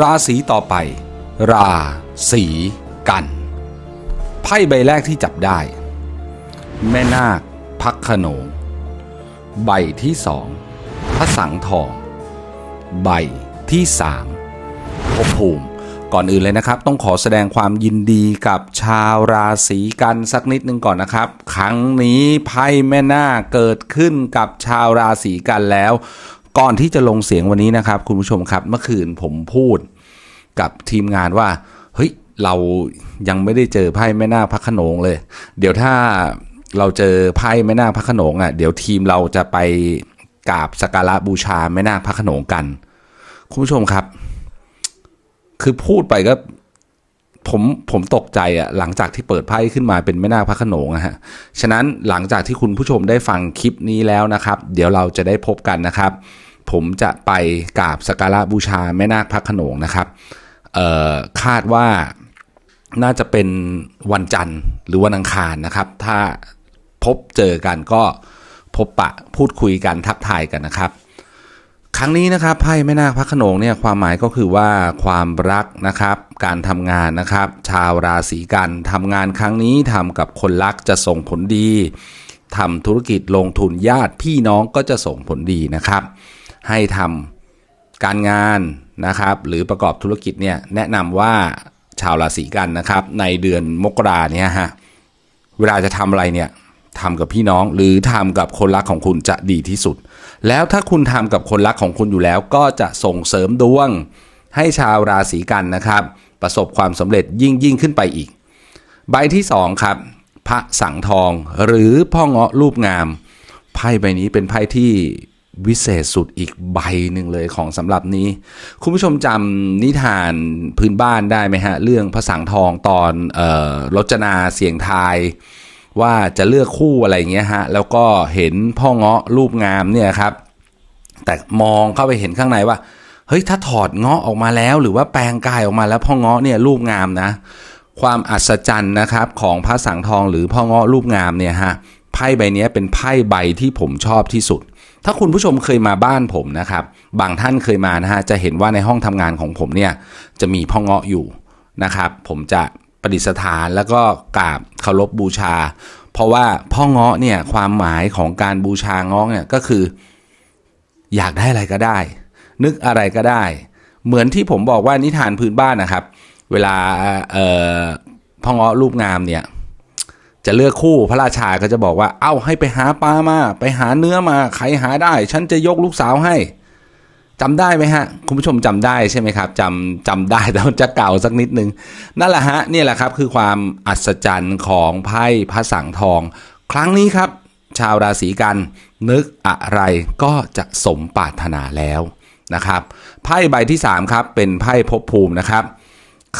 ราศีต่อไป ราศีกัน ไพ่ใบแรกที่จับได้ แม่นาคพักขนง ใบที่สองพระสังทอง ใบที่สามภพภูมิก่อนอื่นเลยนะครับ ต้องขอแสดงความยินดีกับชาวราศีกันสักนิดนึงก่อนนะครับ ครั้งนี้ไพ่แม่นาคเกิดขึ้นกับชาวราศีกันแล้ว ก่อนที่จะลงเสียงวันนี้นะครับ คุณผู้ชมครับเมื่อคืนผมพูดกับทีมงานว่า เฮ้ย เรายังไม่ได้เจอไพ่แม่นาคพระขนงเลย เดี๋ยวถ้าเราเจอไพ่แม่นาคพระขนงอะเดี๋ยวทีมเราจะไปกราบสักการะบูชาแม่นาคพระขนงกัน คุณผู้ชมครับ คือพูดไปก็ ผมผมตกใจอะหลังจากที่เปิดไพ่ขึ้นมาเป็นแม่นาคพระขนงอะฮะฉะนั้นหลังจากที่คุณผู้ชมได้ฟังคลิปนี้แล้วนะครับ เดี๋ยวเราจะได้พบกันนะครับ ผมจะไปกราบสักการะบูชาแม่นาคพระขนงนะครับเอ่อคาดว่าน่าจะเป็นวันจันทร์หรือวันอังคารนะครับ ถ้าพบเจอกันก็พบปะพูดคุยกันทักทายกันนะครับ รั้งนี้นะครับไพ่แม่นาคพระโขนงเนี่ยความหมายก็คือว่าความรักนะครับ การทำงานนะครับ ชาวราศีกันทำงานครั้งนี้ทำกับคนรักจะส่งผลดีทำธุรกิจลงทุนญาติพี่น้องก็จะส่งผลดีนะครับ ให้ทำการงานนะครับ หรือประกอบธุรกิจเนี่ยแนะนำว่าชาวราศีกันนะครับ ในเดือนมกราเนี่ยฮะเวลาจะทำอะไรเนี่ย ทำกับพี่น้องหรือทำกับคนรักของคุณจะดีที่สุด แล้วถ้าคุณทำกับคนรักของคุณอยู่แล้ว ก็จะส่งเสริมดวง ให้ชาวราศีกันนะครับ ประสบความสำเร็จยิ่งยิ่งขึ้นไปอีก ใบที่สองครับพระสังทองหรือพ่อเงาะรูปงาม ไพ่ใบนี้เป็นไพ่ที่วิเศษสุดอีกใบหนึ่งเลยของสำหรับนี้ คุณผู้ชมจำนิทานพื้นบ้านได้ไหมฮะ เรื่องพระสังทองตอนออรจนาเสียงทาย ว่าจะเลือกคู่อะไรเงี้ยฮะแล้วก็เห็นพ่อเงาะรูปงามเนี่ยครับแต่มองเข้าไปเห็นข้างในว่า เฮ้ยถ้าถอดเงาะออกมาแล้วหรือว่าแปลงกายออกมาแล้วพ่อเงาะเนี่ยรูปงามนะ ความอัศจรรย์นะครับของพระสังทองหรือพ่อเงาะรูปงามเนี่ยฮะไพ่ใบนี้เป็นไพ่ใบที่ผมชอบที่สุด ถ้าคุณผู้ชมเคยมาบ้านผมนะครับ บางท่านเคยมานะฮะจะเห็นว่าในห้องทำงานของผมเนี่ยจะมีพ่อเงาะอยู่นะครับ ผมจะ ประดิษฐานแล้วก็กราบเคารพบูชา เพราะว่าพ่อเงาะเนี่ยความหมายของการบูชาเงาะเนี่ยก็คือ อยากได้อะไรก็ได้ นึกอะไรก็ได้ เหมือนที่ผมบอกว่านิทานพื้นบ้านนะครับ เวลาเอ่อพ่อเงาะรูปงามเนี่ยจะเลือกคู่พระราชาก็จะบอกว่า เอ้าให้ไปหาปลามา ไปหาเนื้อมา ใครหาได้ ฉันจะยกลูกสาวให้ จำได้ไหมฮะ คุณผู้ชมจำได้ใช่ไหมครับจำจำได้แต่จะเก่าสักนิดนึง นั่นแหละฮะนี่แหละครับคือความอัศจรรย์ของไพ่พระสังทอง ครั้งนี้ครับ ชาวราศีกันนึกอะไรก็จะสมปรารถนาแล้วนะครับไพ่ใบที่ 3 ครับเป็นไพ่ภพภูมินะครับ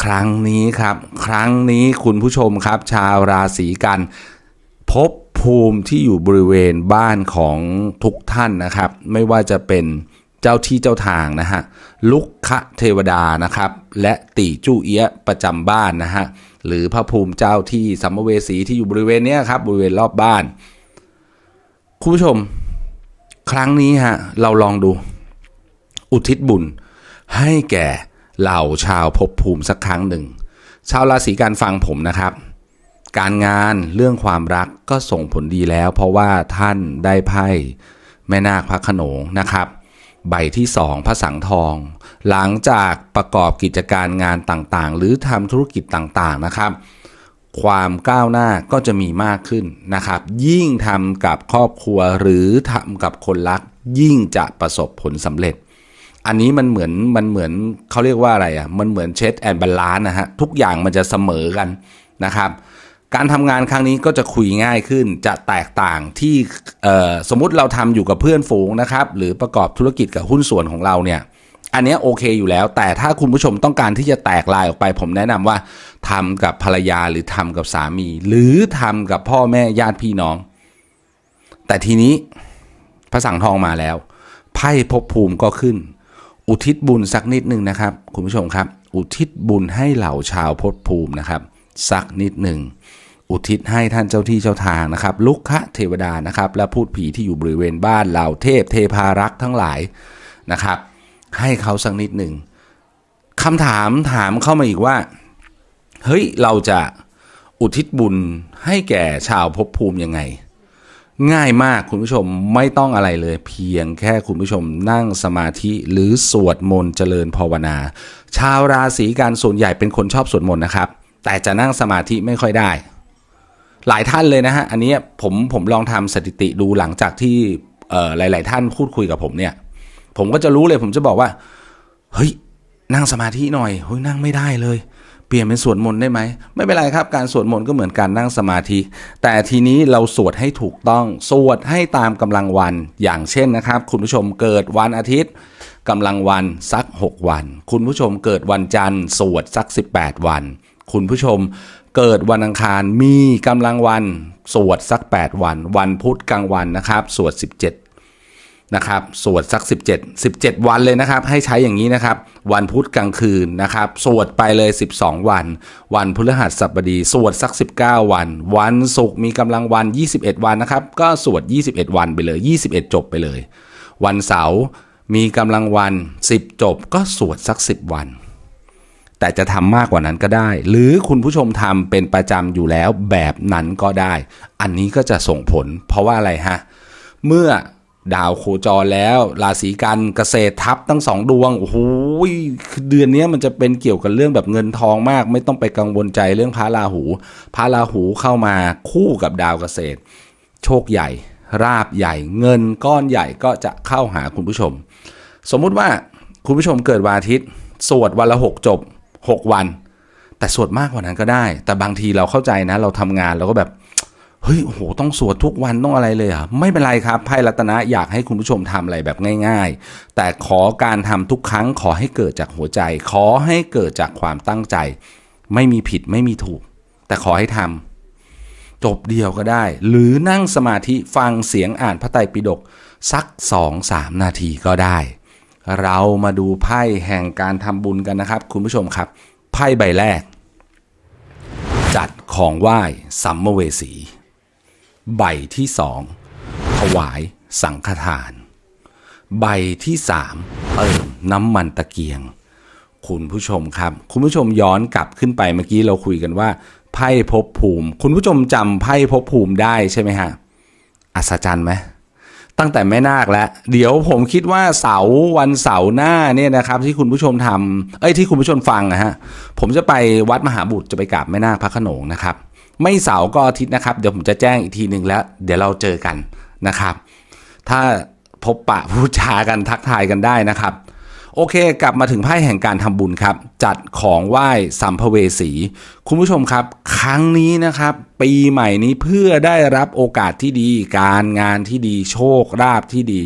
ครั้งนี้ครับ ครั้งนี้คุณผู้ชมครับ ชาวราศีกันพบภูมิที่อยู่บริเวณบ้านของทุกท่านนะครับ ไม่ว่าจะเป็น เจ้าที่เจ้าทางนะฮะลุกคะเทวดานะครับ และตีจู้เอียะประจำบ้านนะฮะหรือพระภูมิเจ้าที่สัมภเวสีที่อยู่บริเวณเนี้ยครับบริเวณรอบบ้านคุณผู้ชม ครั้งนี้ฮะเราลองดู อุทิศบุญ ให้แก่เหล่าชาวภพภูมิสักครั้งหนึ่ง ชาวราศีกันฟังผมนะครับ การงานเรื่องความรักก็ส่งผลดีแล้ว เพราะว่าท่านได้ไพ่แม่นาคพระขนงนะครับ ใบที่สองพระสังทอง หลังจากประกอบกิจการงานต่างๆ หรือทำธุรกิจต่างๆนะครับ ความก้าวหน้าก็จะมีมากขึ้นนะครับ ยิ่งทำกับครอบครัวหรือทำกับคนรัก ยิ่งจะประสบผลสำเร็จ อันนี้มันเหมือนมันเหมือนเขาเรียกว่าอะไรอะมันเหมือนเช็ดแอนบาลานนะฮะทุกอย่างมันจะเสมอกันนะครับ การทำงานครั้งนี้ก็จะคุยง่ายขึ้นจะแตกต่างที่สมมุติเราทำอยู่กับเพื่อนฝูงนะครับ หรือประกอบธุรกิจกับหุ้นส่วนของเราเนี่ยอันนี้โอเคอยู่แล้ว แต่ถ้าคุณผู้ชมต้องการที่จะแตกลายออกไป ผมแนะนำว่าทำกับภรรยาหรือทำกับสามี หรือทำกับพ่อแม่ญาติพี่น้อง แต่ทีนี้พระสังทองมาแล้ว ไพ่ภพภูมิก็ขึ้น อุทิศบุญสักนิดหนึ่งนะครับ คุณผู้ชมครับ อุทิศบุญให้เหล่าชาวภพภูมินะครับ สักนิดหนึ่งอุทิศให้ท่านเจ้าที่เจ้าทางนะครับ ลุกคะเทวดานะครับ และพูดผีที่อยู่บริเวณบ้านเหล่าเทพเทพารักษ์ทั้งหลายนะครับ ให้เขาสักนิดหนึ่งคำถามถามเข้ามาอีกว่า เฮ้ย เราจะอุทิศบุญให้แก่ชาวภพภูมิยังไง ง่ายมากคุณผู้ชมไม่ต้องอะไรเลยเพียงแค่คุณผู้ชมนั่งสมาธิหรือสวดมนต์เจริญภาวนา ชาวราศีกันส่วนใหญ่เป็นคนชอบสวดมนต์นะครับ แต่จะนั่งสมาธิไม่ค่อยได้ หลายท่านเลยนะฮะ อันนี้ผมผมลองทำสถิติดูหลังจากที่เอ่อหลาย ๆ ท่านพูดคุยกับผมเนี่ย ผมก็จะรู้เลยผมจะบอกว่า เฮ้ย นั่งสมาธิหน่อยเฮ้ยนั่งไม่ได้เลย เปลี่ยนเป็นสวดมนต์ได้ไหม ไม่เป็นไรครับ การสวดมนต์ก็เหมือนการนั่งสมาธิ แต่ทีนี้เราสวดให้ถูกต้อง สวดให้ตามกำลังวัน อย่างเช่นนะครับ คุณผู้ชมเกิดวันอาทิตย์กำลังวันสัก 6 วัน คุณผู้ชมเกิดวันจันทร์สวดสัก 18 วัน คุณผู้ชมเกิดวันอังคารมีกำลังวัน สวดสัก 8 วัน วันพุธกลางวันนะครับ สวด 17นะครับสวดสัก 17 17 วันเลยนะครับ ให้ใช้อย่างนี้นะครับ วันพุธกลางคืนนะครับ สวดไปเลย 12 วัน วันพฤหัสบดี สวดสัก 19 วัน วันศุกร์มีกำลังวัน 21 วันนะครับ ก็สวด 21 วันไปเลย 21 จบไปเลย วันเสาร์มีกำลังวัน 10 จบก็สวดสัก 10 วัน แต่จะทำมากกว่านั้นก็ได้ หรือคุณผู้ชมทำเป็นประจำอยู่แล้วแบบนั้นก็ได้ อันนี้ก็จะส่งผล เพราะว่าอะไรฮะ เมื่อดาวโคจรแล้ว ราศีกันเกษตรทับทั้งสองดวง โอ้โหเดือนนี้มันจะเป็นเกี่ยวกับเรื่องแบบเงินทองมาก ไม่ต้องไปกังวลใจเรื่องพระราหู พระราหูเข้ามาคู่กับดาวเกษตร โชคใหญ่ ราบใหญ่ เงินก้อนใหญ่ก็จะเข้าหาคุณผู้ชม สมมุติว่าคุณผู้ชมเกิดวันอาทิตย์ สวดวันละหกจบ หกวัน แต่สวดมากกว่านั้นก็ได้ แต่บางทีเราเข้าใจนะ เราทำงานเราก็แบบเฮ้ยโอ้โหต้องสวดทุกวันต้องอะไรเลยอะไม่เป็นไรครับไพ่รัตนะอยากให้คุณผู้ชมทำอะไรแบบง่าย ๆ แต่ขอการทำทุกครั้งขอให้เกิดจากหัวใจ ขอให้เกิดจากความตั้งใจ ไม่มีผิดไม่มีถูก แต่ขอให้ทำจบเดียวก็ได้ หรือนั่งสมาธิฟังเสียงอ่านพระไตรปิฎกสักสองสามนาทีก็ได้ เรามาดูไพ่แห่งการทำบุญกันนะครับ คุณผู้ชมครับ ไพ่ใบแรก จัดของไหว้สัมภเวสี ใบที่สองถวายสังฆทาน ใบที่สามเติมน้ำมันตะเกียง คุณผู้ชมครับ คุณผู้ชมย้อนกลับขึ้นไปเมื่อกี้เราคุยกันว่า ไพ่ภพภูมิ คุณผู้ชมจำไพ่ภพภูมิได้ใช่ไหมฮะอัศจรรย์ไหม ตั้งแต่แม่นาคแล้วเดี๋ยวผมคิดว่าเสาร์วันเสาร์หน้าเนี่ยนะครับ ที่คุณผู้ชมทำเอ้ยที่คุณผู้ชมฟังนะฮะผมจะไปวัดมหาบุตรจะไปกราบแม่นาคพระขนงนะครับ ไม่เสาร์ก็อาทิตย์นะครับ เดี๋ยวผมจะแจ้งอีกทีหนึ่งแล้ว เดี๋ยวเราเจอกันนะครับ ถ้าพบปะพูดจากันทักทายกันได้นะครับ โอเค กลับมาถึงไพ่แห่งการทำบุญครับ จัดของไหว้สัมภเวสี คุณผู้ชมครับ ครั้งนี้นะครับ ปีใหม่นี้เพื่อได้รับโอกาสที่ดี การงานที่ดีโชคลาภที่ดี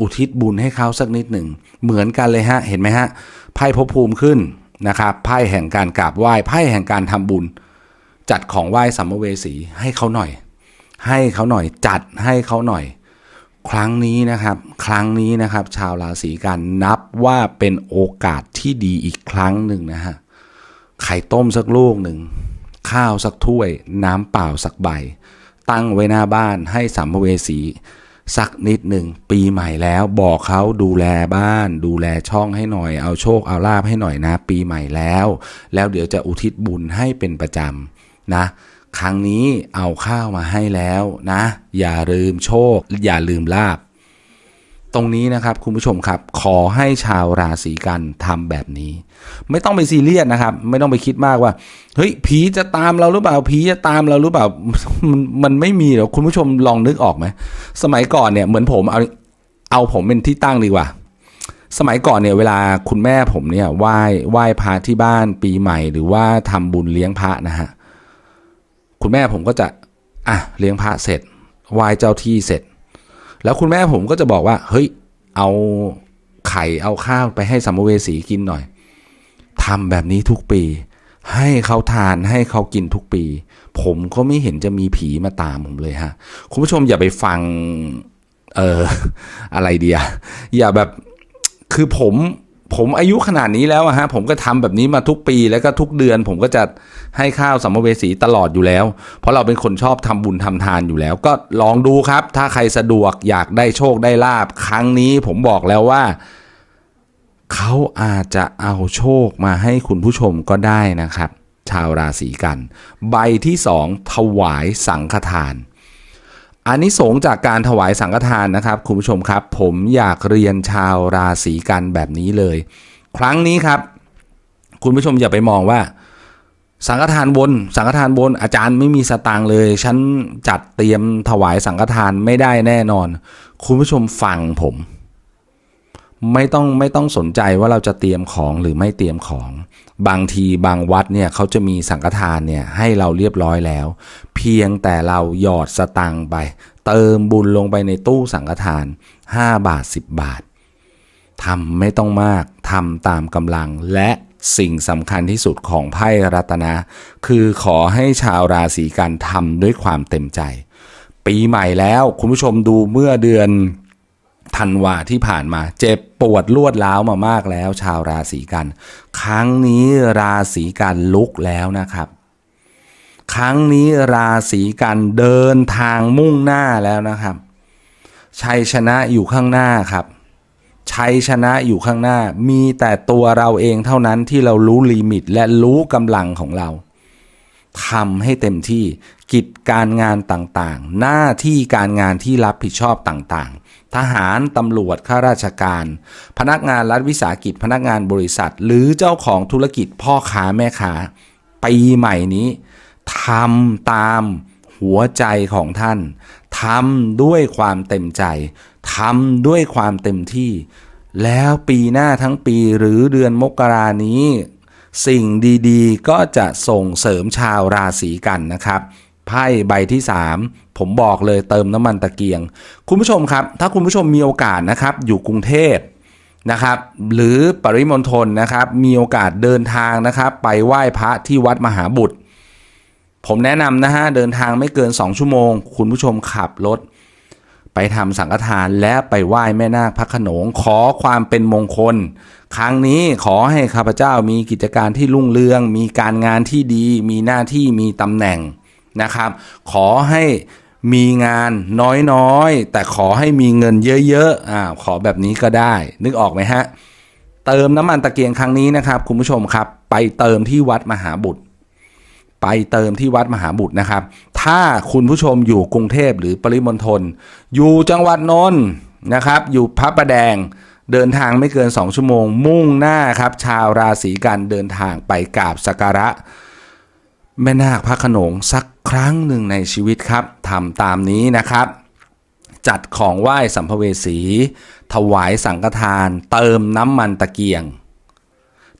อุทิศบุญให้เขาสักนิดหนึ่ง เหมือนกันเลยฮะ เห็นไหมฮะไพ่ภพภูมิขึ้นนะครับไพ่แห่งการกราบไหว้ไพ่แห่งการทำบุญ จัดของไหว้สัมภเวสีให้เขาหน่อย ให้เขาหน่อยจัดให้เขาหน่อย ครั้งนี้นะครับ ครั้งนี้นะครับ ชาวราศีกันนับว่าเป็นโอกาสที่ดีอีกครั้งหนึ่งนะฮะ ไข่ต้มสักลูกหนึ่ง ข้าวสักถ้วย น้ำเปล่าสักใบ ตั้งไว้หน้าบ้านให้สัมภเวสีสักนิดหนึ่งปีใหม่แล้วบอกเขาดูแลบ้าน ดูแลช่องให้หน่อย เอาโชคเอาลาบให้หน่อยนะ ปีใหม่แล้ว แล้วเดี๋ยวจะอุทิศบุญให้เป็นประจำนะ ครั้งนี้เอาข้าวมาให้แล้วนะ อย่าลืมโชค อย่าลืมลาบ ตรงนี้นะครับคุณผู้ชมครับ ขอให้ชาวราศีกันทำแบบนี้ ไม่ต้องไปซีเรียสนะครับ ไม่ต้องไปคิดมากว่า เฮ้ยผีจะตามเราหรือเปล่าผีจะตามเราหรือเปล่ามันมันไม่มีหรอกคุณผู้ชมลองนึกออกไหมสมัยก่อนเนี่ยเหมือนผมเอาเอาผมเป็นที่ตั้งดีกว่าสมัยก่อนเนี่ยเวลาคุณแม่ผมเนี่ยไหว้ไหว้พระที่บ้านปีใหม่ หรือว่าทำบุญเลี้ยงพระนะฮะ คุณแม่ผมก็จะอะเลี้ยงพระเสร็จไหว้เจ้าที่เสร็จ แล้วคุณแม่ผมก็จะบอกว่า เฮ้ย เอาไข่เอาข้าวไปให้สัมภเวสีกินหน่อยทำแบบนี้ทุกปี ให้เขาทานให้เขากินทุกปี ผมก็ไม่เห็นจะมีผีมาตามผมเลยฮะ คุณผู้ชมอย่าไปฟัง เอออะไรเดียอย่าแบบคือผม ผมอายุขนาดนี้แล้วอะฮะผมก็ทำแบบนี้มาทุกปีแล้วก็ทุกเดือน ผมก็จะให้ข้าวสัมภเวสีตลอดอยู่แล้ว เพราะเราเป็นคนชอบทำบุญทำทานอยู่แล้ว ก็ลองดูครับ ถ้าใครสะดวกอยากได้โชคได้ลาบ ครั้งนี้ผมบอกแล้วว่า เขาอาจจะเอาโชคมาให้คุณผู้ชมก็ได้นะครับ ชาวราศีกัน ใบที่สองถวายสังฆทาน อันนี้สงจากการถวายสังฆทานนะครับคุณผู้ชมครับ ผมอยากเรียนชาวราศีกันแบบนี้เลย ครั้งนี้ครับ คุณผู้ชมอย่าไปมองว่า สังฆทานบน สังฆทานบน อาจารย์ไม่มีสตางค์เลย ฉันจัดเตรียมถวายสังฆทานไม่ได้แน่นอน คุณผู้ชมฟังผม ไม่ต้องไม่ต้องสนใจว่าเราจะเตรียมของหรือไม่เตรียมของ บางทีบางวัดเนี่ยเขาจะมีสังฆทานเนี่ยให้เราเรียบร้อยแล้ว เพียงแต่เราหยอดสตังไป เติมบุญลงไปในตู้สังฆทาน 5 บาท 10 บาททำไม่ต้องมากทำตามกำลังและสิ่งสำคัญที่สุดของไพ่รัตนะ คือขอให้ชาวราศีกันทำด้วยความเต็มใจ ปีใหม่แล้วคุณผู้ชมดูเมื่อเดือน ธันวาที่ผ่านมา เจ็บปวดรวดร้าวมามากแล้ว ชาวราศีกัน ครั้งนี้ราศีกันลุกแล้วนะครับ ครั้งนี้ราศีกันเดินทางมุ่งหน้าแล้วนะครับ ชัยชนะอยู่ข้างหน้าครับ ชัยชนะอยู่ข้างหน้า มีแต่ตัวเราเองเท่านั้นที่เรารู้ลิมิตและรู้กำลังของเราทำให้เต็มที่กิจการงานต่างๆ หน้าที่การงานที่รับผิดชอบต่างๆ ทหาร ตำรวจ ข้าราชการ พนักงานรัฐวิสาหกิจ พนักงานบริษัท หรือเจ้าของธุรกิจพ่อค้าแม่ค้าปีใหม่นี้ทำตามหัวใจของท่านทำด้วยความเต็มใจทำด้วยความเต็มที่ แล้วปีหน้าทั้งปีหรือเดือนมกรานี้ สิ่งดีๆ ก็จะส่งเสริมชาวราศีกันนะครับ ไพ่ใบที่ 3 ผมบอกเลยเติมน้ำมันตะเกียง คุณผู้ชมครับ ถ้าคุณผู้ชมมีโอกาสนะครับ อยู่กรุงเทพนะครับ หรือปริมณฑลนะครับ มีโอกาสเดินทางนะครับ ไปไหว้พระที่วัดมหาบุตร ผมแนะนำนะฮะเดินทางไม่เกิน 2 ชั่วโมง คุณผู้ชมขับรถไปทำสังฆทานและไปไหว้แม่นาคพระขนงขอความเป็นมงคล ครั้งนี้ขอให้ข้าพเจ้ามีกิจการที่รุ่งเรือง มีการงานที่ดี มีหน้าที่มีตำแหน่ง นะครับ ขอให้มีงานน้อยๆ แต่ขอให้มีเงินเยอะๆอ่าขอแบบนี้ก็ได้ นึกออกไหมฮะ เติมน้ำมันตะเกียงครั้งนี้นะครับ คุณผู้ชมครับ ไปเติมที่วัดมหาบุตร ไปเติมที่วัดมหาบุตรนะครับ ถ้าคุณผู้ชมอยู่กรุงเทพหรือปริมณฑลอยู่จังหวัดนนท์นะครับ อยู่พระประแดงเดินทางไม่เกิน 2 ชั่วโมง มุ่งหน้าครับ ชาวราศีกันเดินทางไปกราบสักการะ แม่นาคพระขนงสักครั้งหนึ่งในชีวิตครับทำตามนี้นะครับ จัดของไหว้สัมภเวสี ถวายสังฆทาน เติมน้ำมันตะเกียง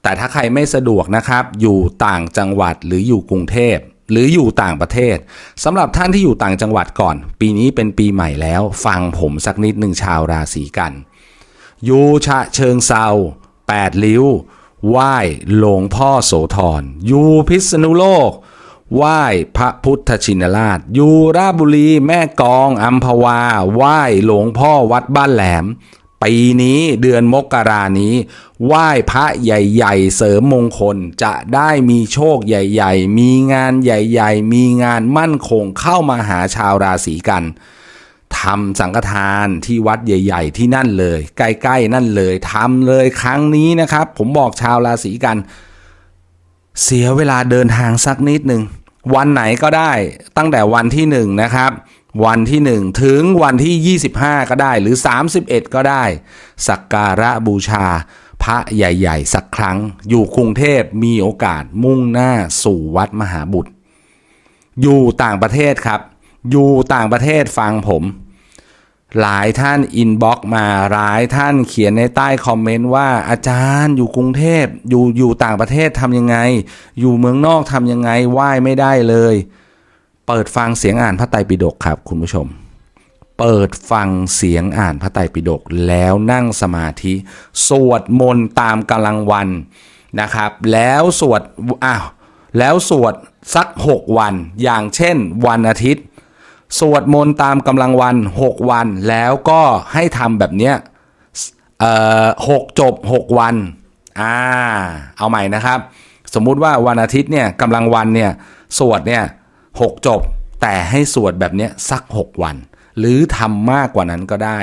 แต่ถ้าใครไม่สะดวกนะครับ อยู่ต่างจังหวัดหรืออยู่กรุงเทพหรืออยู่ต่างประเทศสำหรับท่านที่อยู่ต่างจังหวัดก่อน ปีนี้เป็นปีใหม่แล้ว ฟังผมสักนิดหนึ่งชาวราศีกัน อยู่ฉะเชิงเซาแปดลิ้ว ไหว้หลวงพ่อโสธรอยู่พิษณุโลก ไหว้พระพุทธชินราช อยู่ราชบุรีแม่กองอัมพวา ไหว้หลวงพ่อวัดบ้านแหลม ปีนี้เดือนมกรานี้ ไหว้พระใหญ่ๆ เสริมมงคลจะได้มีโชคใหญ่ ๆ มีงานใหญ่ ๆ มีงานมั่นคงเข้ามาหาชาวราศีกัน ทำสังฆทานที่วัดใหญ่ ๆ ที่นั่นเลย ใกล้ๆนั่นเลยทำเลยครั้งนี้นะครับ ผมบอกชาวราศีกัน เสียเวลาเดินทางสักนิดหนึ่งวันไหนก็ได้ตั้งแต่วันที่หนึ่งนะครับ วันที่หนึ่งถึงวันที่ 25 ก็ได้หรือ 31 ก็ได้ สักการะบูชา พระใหญ่ ๆ สักครั้ง อยู่กรุงเทพมีโอกาสมุ่งหน้าสู่วัดมหาบุตร อยู่ต่างประเทศครับ อยู่ต่างประเทศฟังผม หลายท่านอินบ็อกมาหลายท่านเขียนในใต้คอมเมนต์ว่าอาจารย์อยู่กรุงเทพอยู่อยู่ต่างประเทศทำยังไง อยู่เมืองนอกทำยังไงไหว้ไม่ได้เลย เปิดฟังเสียงอ่านพระไตรปิฎกครับคุณผู้ชม เปิดฟังเสียงอ่านพระไตรปิฎกแล้วนั่งสมาธิ สวดมนต์ตามกำลังวันนะครับ แล้วสวดอ้าวแล้วสวดสัก 6 วัน อย่างเช่น วันอาทิตย์ สวดมนต์ตามกำลังวัน 6 วัน แล้วก็ให้ทำแบบเนี้ยเอ่อหกจบ 6 วัน อ่า เอาใหม่นะครับ สมมุติว่าวันอาทิตย์เนี่ยกำลังวันเนี่ยสวดเนี่ยหกจบ แต่ให้สวดแบบเนี้ยสัก 6 วัน หรือทำมากกว่านั้นก็ได้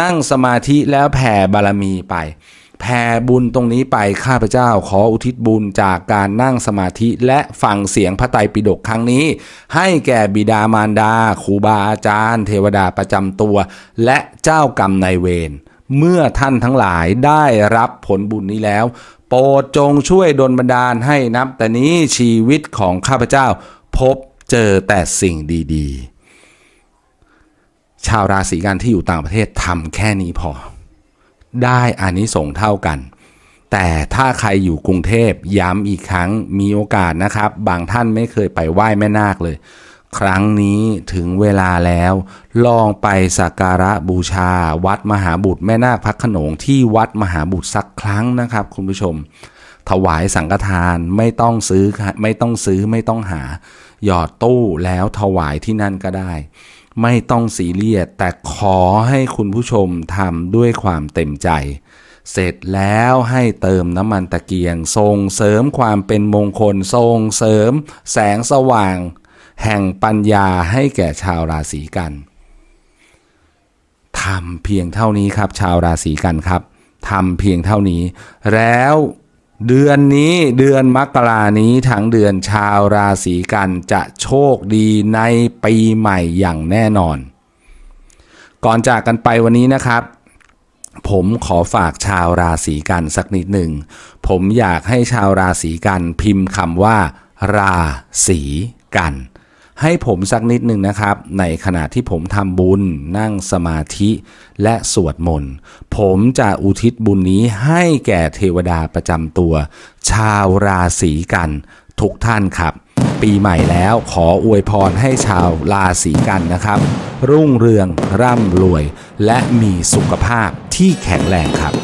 นั่งสมาธิแล้วแผ่บารมีไป แผ่บุญตรงนี้ไปข้าพเจ้าขออุทิศบุญจากการนั่งสมาธิและฟังเสียงพระไตรปิฎกครั้งนี้ ให้แก่บิดามารดาครูบาอาจารย์ เทวดาประจำตัว และเจ้ากรรมนายเวรเมื่อท่านทั้งหลายได้รับผลบุญนี้แล้ว โปรดจงช่วยดลบันดาลให้นับแต่นี้ชีวิตของข้าพเจ้า พบเจอแต่สิ่งดี ๆ ชาวราศีกันที่อยู่ต่างประเทศทำแค่นี้พอ ได้อานิสงส์เท่ากัน แต่ถ้าใครอยู่กรุงเทพย้ำอีกครั้งมีโอกาสนะครับ บางท่านไม่เคยไปไหว้แม่นาคเลย ครั้งนี้ถึงเวลาแล้ว ลองไปสักการะบูชา วัดมหาบุตรแม่นาคพระโขนงที่วัดมหาบุตรสักครั้งนะครับ คุณผู้ชม ถวายสังฆทานไม่ต้องซื้อไม่ต้องซื้อไม่ต้องหา หยอดตู้แล้วถวายที่นั่นก็ได้ ไม่ต้องสีเรียสแต่ขอให้คุณผู้ชมทำด้วยความเต็มใจ เสร็จแล้วให้เติมน้ำมันตะเกียงส่งเสริมความเป็นมงคลส่งเสริม แสงสว่าง แห่งปัญญาให้แก่ชาวราศีกันทำเพียงเท่านี้ครับ ชาวราศีกันครับทำเพียงเท่านี้ แล้ว เดือนนี้เดือนมกรานี้ทั้งเดือนชาวราศีกันจะโชคดีในปีใหม่อย่างแน่นอน ก่อนจากกันไปวันนี้นะครับ ผมขอฝากชาวราศีกันสักนิดหนึ่ง ผมอยากให้ชาวราศีกันพิมพ์คำว่า ราศีกัน ให้ผมสักนิดหนึ่งนะครับ ในขณะที่ผมทำบุญนั่งสมาธิและสวดมนต์ผมจะอุทิศบุญนี้ให้แก่เทวดาประจำตัว ชาวราศีกันทุกท่านครับ ปีใหม่แล้วขออวยพรให้ชาวราศีกันนะครับ รุ่งเรืองร่ำรวย และมีสุขภาพที่แข็งแรงครับ